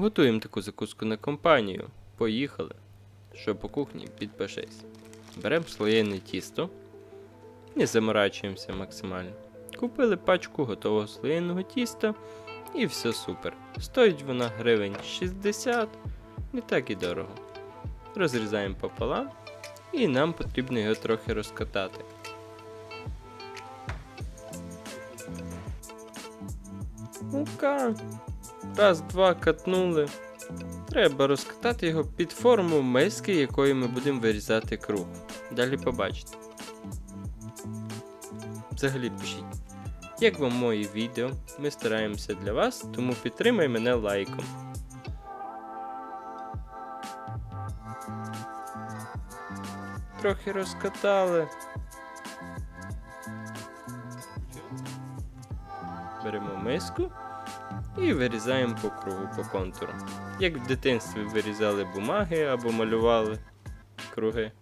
Готуємо таку закуску на компанію. Поїхали. Що по кухні, підпишись. Беремо слоєне тісто і заморачуємося максимально. Купили пачку готового слоєного тіста і все супер. Стоїть вона гривень 60, не так і дорого. Розрізаємо пополам і нам потрібно його трохи розкатати. Мука. Раз, два катнули. Треба розкатати його під форму миски, якою ми будемо вирізати круг. Далі побачите. Взагалі пишіть. Як вам мої відео? Ми стараємося для вас, тому підтримай мене лайком. Трохи розкатали. Беремо миску і вирізаємо по кругу по контуру. Як в дитинстві вирізали бумаги або малювали круги.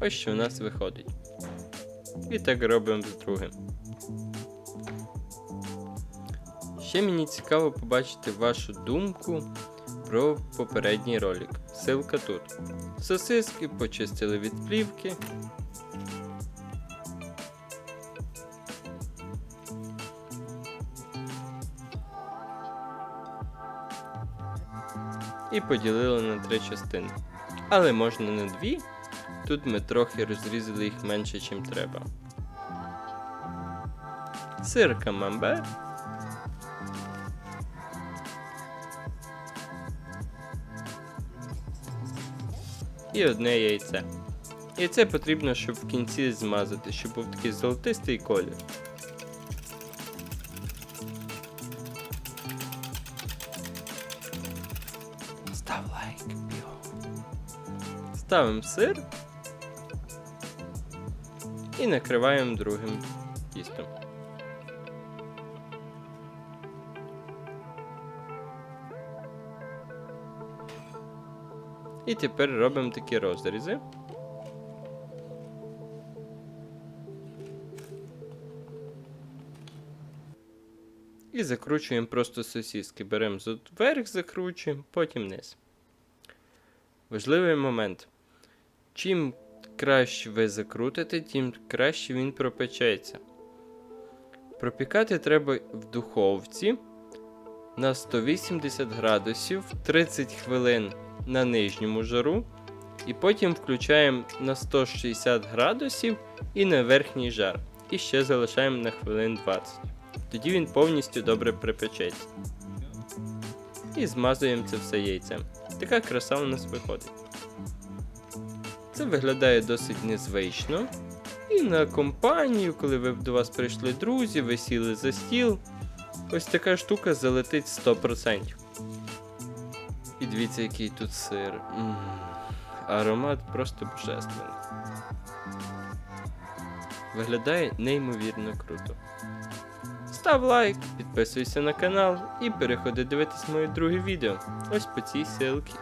Ось що у нас виходить. І так робимо з другим. Ще мені цікаво побачити вашу думку про попередній ролик. Ссылка тут. Сосиски почистили від плівки. І поділили на три частини. Але можна на дві. Тут ми трохи розрізали їх менше, чим треба. Сир камамбер. І одне яйце. Яйце потрібно, щоб в кінці змазати, щоб був такий золотистий колір. Став лайк. Ставимо сир і накриваємо другим тістом. І тепер робимо такі розрізи. І закручуємо просто сосиски. Беремо вверх, закручуємо, потім низ. Важливий момент. Чим краще ви закрутите, тим краще він пропечеться. Пропікати треба в духовці на 180 градусів 30 хвилин на нижньому жару. І потім включаємо на 160 градусів і на верхній жар. І ще залишаємо на хвилин 20. Тоді він повністю добре припечеться. І змазуємо це все яйцем. Така краса у нас виходить. Це виглядає досить незвично. І на компанію, коли ви до вас прийшли друзі, ви сіли за стіл, ось така штука залетить 100%. І дивіться, який тут сир. М, Аромат просто божественний. Виглядає неймовірно круто. Став лайк, підписуйся на канал і переходи дивитись моє друге відео. Ось по цій ссылці.